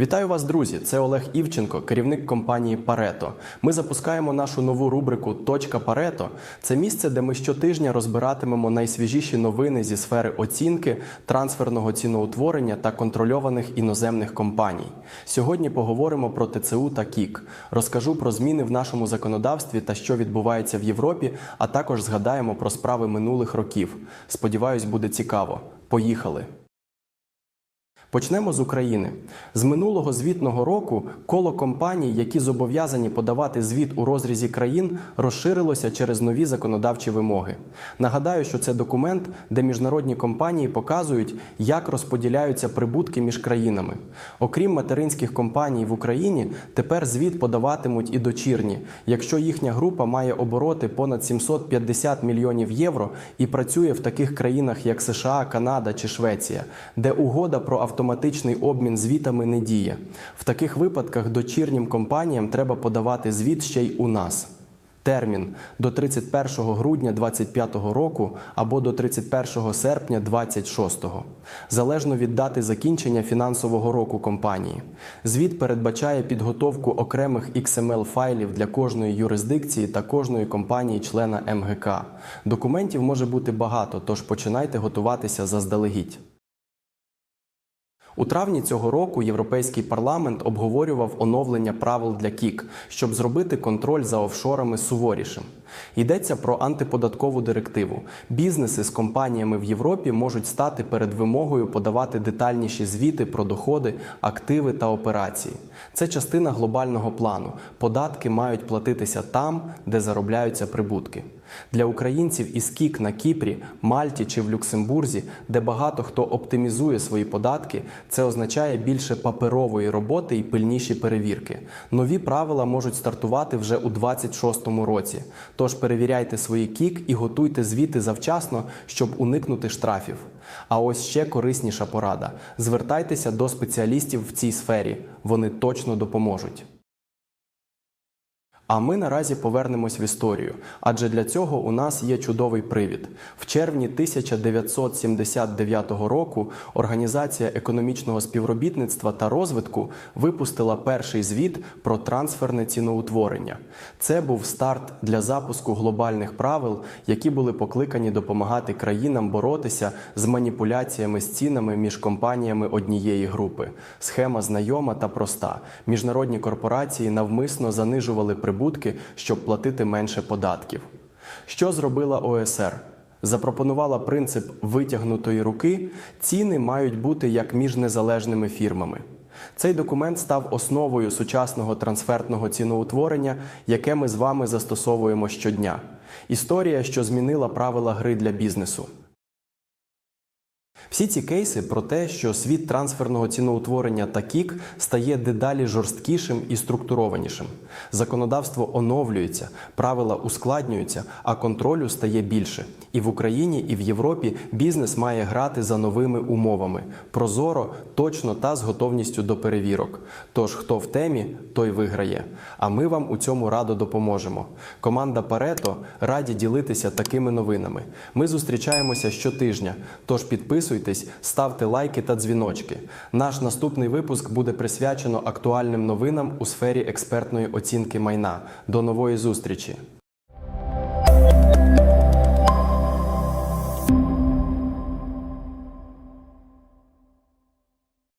Вітаю вас, друзі! Це Олег Івченко, керівник компанії Парето. Ми запускаємо нашу нову рубрику Точка Парето. Це місце, де ми щотижня розбиратимемо найсвіжіші новини зі сфери оцінки, трансферного ціноутворення та контрольованих іноземних компаній. Сьогодні поговоримо про ТЦУ та КІК. Розкажу про зміни в нашому законодавстві та що відбувається в Європі, а також згадаємо про справи минулих років. Сподіваюсь, буде цікаво. Поїхали! Почнемо з України. З минулого звітного року коло компаній, які зобов'язані подавати звіт у розрізі країн, розширилося через нові законодавчі вимоги. Нагадаю, що це документ, де міжнародні компанії показують, як розподіляються прибутки між країнами. Окрім материнських компаній в Україні, тепер звіт подаватимуть і дочірні, якщо їхня група має обороти понад 750 мільйонів євро і працює в таких країнах, як США, Канада чи Швеція, де угода про автоматичний обмін звітами не діє. В таких випадках дочірнім компаніям треба подавати звіт ще й у нас. Термін до 31 грудня 2025 року або до 31 серпня 2026, залежно від дати закінчення фінансового року компанії. Звіт передбачає підготовку окремих XML-файлів для кожної юрисдикції та кожної компанії-члена МГК. Документів може бути багато, тож починайте готуватися заздалегідь. У травні цього року Європейський парламент обговорював оновлення правил для КІК, щоб зробити контроль за офшорами суворішим. Йдеться про антиподаткову директиву. Бізнеси з компаніями в Європі можуть стати перед вимогою подавати детальніші звіти про доходи, активи та операції. Це частина глобального плану. Податки мають платитися там, де заробляються прибутки. Для українців із КІК на Кіпрі, Мальті чи в Люксембурзі, де багато хто оптимізує свої податки, це означає більше паперової роботи і пильніші перевірки. Нові правила можуть стартувати вже у 2026 році. Тож перевіряйте свої КІК і готуйте звіти завчасно, щоб уникнути штрафів. А ось ще корисніша порада: звертайтеся до спеціалістів в цій сфері, вони точно допоможуть. А ми наразі повернемось в історію, адже для цього у нас є чудовий привід. В червні 1979 року Організація економічного співробітництва та розвитку випустила перший звіт про трансферне ціноутворення. Це був старт для запуску глобальних правил, які були покликані допомагати країнам боротися з маніпуляціями з цінами між компаніями однієї групи. Схема знайома та проста. Міжнародні корпорації навмисно занижували прибутки, щоб платити менше податків. Що зробила ОСР? Запропонувала принцип витягнутої руки. Ціни мають бути як між незалежними фірмами. Цей документ став основою сучасного трансфертного ціноутворення, яке ми з вами застосовуємо щодня. Історія, що змінила правила гри для бізнесу. Всі ці кейси про те, що світ трансферного ціноутворення та КІК стає дедалі жорсткішим і структурованішим. Законодавство оновлюється, правила ускладнюються, а контролю стає більше. І в Україні, і в Європі бізнес має грати за новими умовами: прозоро, точно та з готовністю до перевірок. Тож, хто в темі, той виграє. А ми вам у цьому радо допоможемо. Команда Парето раді ділитися такими новинами. Ми зустрічаємося щотижня, тож підписуйтесь, ставте лайки та дзвіночки. Наш наступний випуск буде присвячено актуальним новинам у сфері експертної оцінки майна. До нової зустрічі!